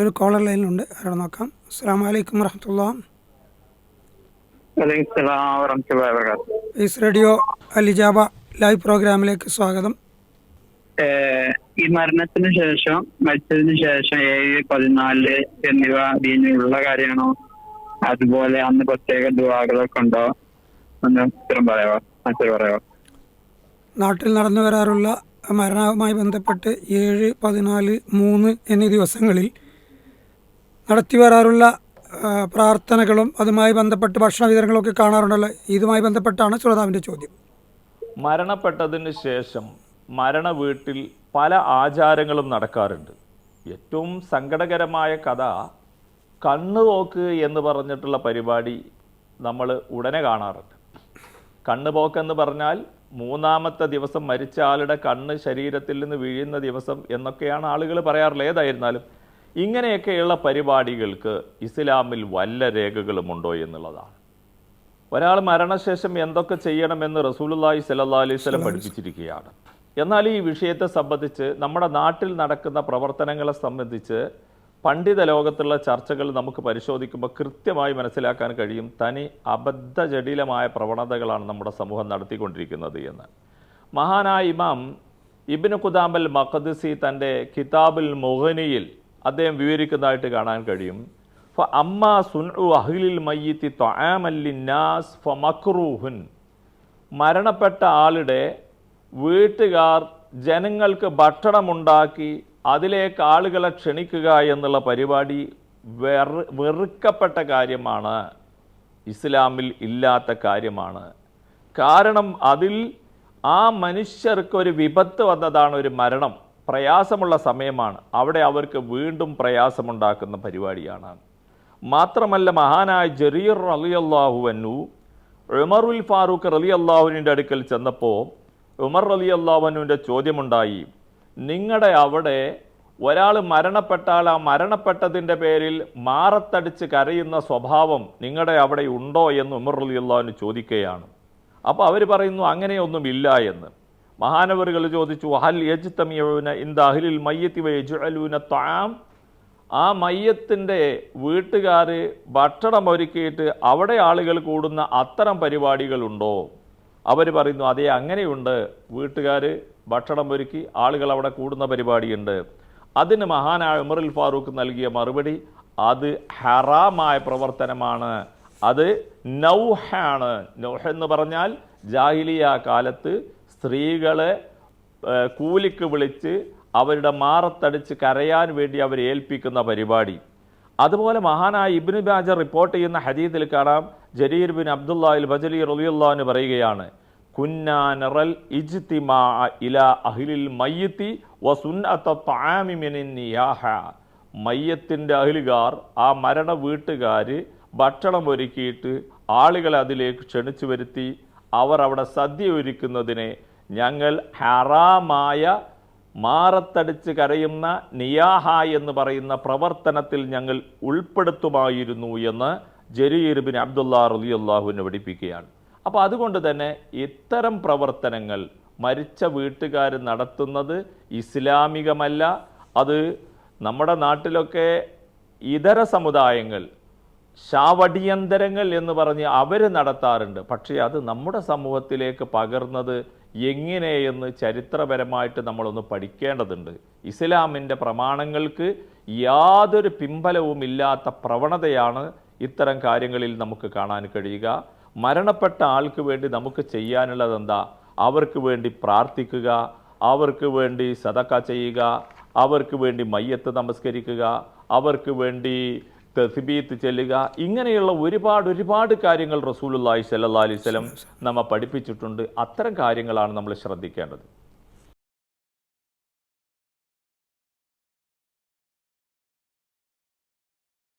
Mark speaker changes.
Speaker 1: ഒരു കോളർ ലൈനിലുണ്ട്. അവിടെ നോക്കാം. അസ്സാം വലൈക്കും വറഹമത്തുള്ള. ഈസ് റേഡിയോ അലിജാബ ലൈവ് പ്രോഗ്രാമിലേക്ക് സ്വാഗതം.
Speaker 2: ഈ മരണത്തിന് ശേഷം മരിച്ചതിന് ശേഷം ഏഴ് പതിനാല് എന്നിവ ദീനിലുള്ള കാര്യമാണോ? അതുപോലെ അന്ന് പ്രത്യേക ദുവാകളൊക്കെ ഉണ്ടോ? ഒന്ന് ഉത്തരം പറയാവോ? മറ്റൊരു പറയാവോ?
Speaker 1: നാട്ടിൽ നടന്നു വരാറുള്ള മരണവുമായി ബന്ധപ്പെട്ട് ഏഴ് പതിനാല് മൂന്ന് എന്നീ ദിവസങ്ങളിൽ നടത്തി വരാറുള്ള പ്രാർത്ഥനകളും അതുമായി ബന്ധപ്പെട്ട് ഭക്ഷണ വിതരണങ്ങളൊക്കെ കാണാറുണ്ടല്ലോ. ഇതുമായി ബന്ധപ്പെട്ടാണ് ശ്രോതാവിന്റെ ചോദ്യം.
Speaker 3: മരണപ്പെട്ടതിന് ശേഷം മരണ വീട്ടിൽ പല ആചാരങ്ങളും നടക്കാറുണ്ട്. ഏറ്റവും സങ്കടകരമായ കഥ കണ്ണു നോക്ക് എന്ന് പറഞ്ഞിട്ടുള്ള പരിപാടി നമ്മൾ ഉടനെ കാണാറുണ്ട്. കണ്ണ് പോക്കെന്ന് പറഞ്ഞാൽ മൂന്നാമത്തെ ദിവസം മരിച്ച ആളുടെ കണ്ണ് ശരീരത്തിൽ നിന്ന് വീഴുന്ന ദിവസം എന്നൊക്കെയാണ് ആളുകൾ പറയാറുള്ളത്. ഏതായിരുന്നാലും ഇങ്ങനെയൊക്കെയുള്ള പരിപാടികൾക്ക് ഇസ്ലാമിൽ വല്ല രേഖകളുമുണ്ടോ എന്നുള്ളതാണ്. ഒരാൾ മരണശേഷം എന്തൊക്കെ ചെയ്യണമെന്ന് റസൂലുള്ളാഹി സ്വല്ലല്ലാഹി അലൈഹി സ്വലം പഠിപ്പിച്ചിരിക്കുകയാണ്. എന്നാൽ ഈ വിഷയത്തെ സംബന്ധിച്ച് നമ്മുടെ നാട്ടിൽ നടക്കുന്ന പ്രവർത്തനങ്ങളെ സംബന്ധിച്ച് പണ്ഡിത ലോകത്തുള്ള ചർച്ചകൾ നമുക്ക് പരിശോധിക്കുമ്പോൾ കൃത്യമായി മനസ്സിലാക്കാൻ കഴിയും. തനി അബദ്ധജടിലമായ പ്രവണതകളാണ് നമ്മുടെ സമൂഹം നടത്തിക്കൊണ്ടിരിക്കുന്നത് എന്ന്. മഹാനായ ഇമാം ഇബ്നു ഖുദാമൽ മഖദ്സി തന്റെ കിതാബുൽ മുഹനിയിൽ അദ്ദേഹം വിവരിക്കുന്നതായിട്ട് കാണാൻ കഴിയും. അമ്മ സുൻഉ അഹ്ലിൽ മയ്യിത്തി ഫ മക്റൂഹുൻ മരണപ്പെട്ട ആളുടെ വീട്ടുകാർ ജനങ്ങൾക്ക് ഭക്ഷണമുണ്ടാക്കി അതിലേക്ക് ആളുകളെ ക്ഷണിക്കുക എന്നുള്ള പരിപാടി വെറു വെറുക്കപ്പെട്ട കാര്യമാണ്. ഇസ്ലാമിൽ ഇല്ലാത്ത കാര്യമാണ്. കാരണം അതിൽ ആ മനുഷ്യർക്ക് ഒരു വിപത്ത് വന്നതാണ് ഒരു മരണം. പ്രയാസമുള്ള സമയമാണ്. അവിടെ അവർക്ക് വീണ്ടും പ്രയാസമുണ്ടാക്കുന്ന പരിപാടിയാണ്. മാത്രമല്ല മഹാനായ ജറീർ റലിയല്ലാഹു അന്നു ഉമറുൽ ഫാറൂഖ് അലി അള്ളാഹുവിന്റെ അടുക്കൽ ചെന്നപ്പോൾ ഉമർ അലി അള്ളാഹുവിന്റെ ചോദ്യമുണ്ടായി. നിങ്ങളുടെ അവിടെ ഒരാൾ മരണപ്പെട്ടാൽ ആ മരണപ്പെട്ടതിന്റെ പേരിൽ മാറത്തടിച്ച് കരയുന്ന സ്വഭാവം നിങ്ങളുടെ അവിടെ ഉണ്ടോ? എന്ന് ഉമർ അലി അള്ളാഹുവിന് ചോദിക്കുകയാണ്. അപ്പോൾ അവർ പറയുന്നു അങ്ങനെയൊന്നുമില്ല എന്ന്. മഹാനവറുകൾ ചോദിച്ചു ഹൽ യജ്തമിയവന ഇന്ത അഹിലിൽ മയ്യത്തി വയജുഅലൂന ത്വാം? ആ മയ്യത്തിന്റെ വീട്ടുകാർ ഭക്ഷണം ഒരുക്കിയിട്ട് അവിടെ ആളുകൾ കൂടുന്ന അത്തരം പരിപാടികളുണ്ടോ അവർ പറയുന്നു അതേ അങ്ങനെയുണ്ട്. വീട്ടുകാർ ഭക്ഷണം ഒരുക്കി ആളുകൾ അവിടെ കൂടുന്ന പരിപാടിയുണ്ട്. അതിന് മഹാനായ ഉമറുൽ ഫാറൂഖ് നൽകിയ മറുപടി അത് ഹറാമായ പ്രവർത്തനമാണ്. അത് നൗഹാണ്. നൗഹ് എന്ന് പറഞ്ഞാൽ ജാഹിലിയ കാലത്ത് സ്ത്രീകളെ കൂലിക്ക് വിളിച്ച് അവരുടെ മാറത്തടിച്ച് കരയാൻ വേണ്ടി അവരെ ഏൽപ്പിക്കുന്ന പരിപാടി. അതുപോലെ മഹാനായ ഇബ്നു ബാജർ റിപ്പോർട്ട് ചെയ്യുന്ന ഹദീദിൽ കാണാം ജരീർ ബിൻ അബ്ദുല്ലാഹിൽ ബജലി റളിയല്ലാഹു പറയുകയാണ് കുന്നാ നറൽ ഇജ്തിമാ ഇലാ അഹ്ലിൽ മയ്യത്തി മയ്യത്തിന്റെ അഹിലുകാർ ആ മരണ വീട്ടുകാർ ഭക്ഷണം ഒരുക്കിയിട്ട് ആളുകളെ അതിലേക്ക് ക്ഷണിച്ചു വരുത്തി അവർ അവിടെ സദ്യ ഒരുക്കുന്നതിനെ ഞങ്ങൾ ഹറാമായ മാറത്തടിച്ച് കരയുന്ന നിയാഹ എന്ന് പറയുന്ന പ്രവർത്തനത്തിൽ ഞങ്ങൾ ഉൾപ്പെടുത്തുമായിരുന്നു എന്ന് ജരീർബിൻ അബ്ദുല്ല റലിയല്ലാഹുവിനെ പഠിപ്പിക്കുകയാണ്. അപ്പോൾ അതുകൊണ്ട് തന്നെ ഇത്തരം പ്രവർത്തനങ്ങൾ മരിച്ച വീട്ടുകാർ നടത്തുന്നത് ഇസ്ലാമികമല്ല. അത് നമ്മുടെ നാട്ടിലൊക്കെ ഇതര സമുദായങ്ങൾ ശാവടിയന്തരങ്ങൾ എന്ന് പറഞ്ഞ് അവർ നടത്താറുണ്ട്. പക്ഷേ അത് നമ്മുടെ സമൂഹത്തിലേക്ക് പകർന്നത് എങ്ങനെയെന്ന് ചരിത്രപരമായിട്ട് നമ്മളൊന്ന് പഠിക്കേണ്ടതുണ്ട്. ഇസ്ലാമിന്റെ പ്രമാണങ്ങൾക്ക് യാതൊരു പിമ്പലവും ഇല്ലാത്ത പ്രവണതയാണ് ഇത്തരം കാര്യങ്ങളിൽ നമുക്ക് കാണാൻ കഴിയുക. മരണപ്പെട്ട ആൾക്ക് വേണ്ടി നമുക്ക് ചെയ്യാനുള്ളത് എന്താ അവർക്ക് വേണ്ടി പ്രാർത്ഥിക്കുക അവർക്ക് വേണ്ടി സദക്ക ചെയ്യുക അവർക്ക് വേണ്ടി മയ്യത്ത് നമസ്കരിക്കുക അവർക്ക് വേണ്ടി തസ്ബീത്ത് ചെല്ലുക. ഇങ്ങനെയുള്ള ഒരുപാട് ഒരുപാട് കാര്യങ്ങൾ റസൂലുള്ളാഹി സ്വല്ലല്ലാഹി അലൈഹി വസല്ലം നമ്മെ പഠിപ്പിച്ചിട്ടുണ്ട്. അത്തരം കാര്യങ്ങളാണ് നമ്മൾ ശ്രദ്ധിക്കേണ്ടത്.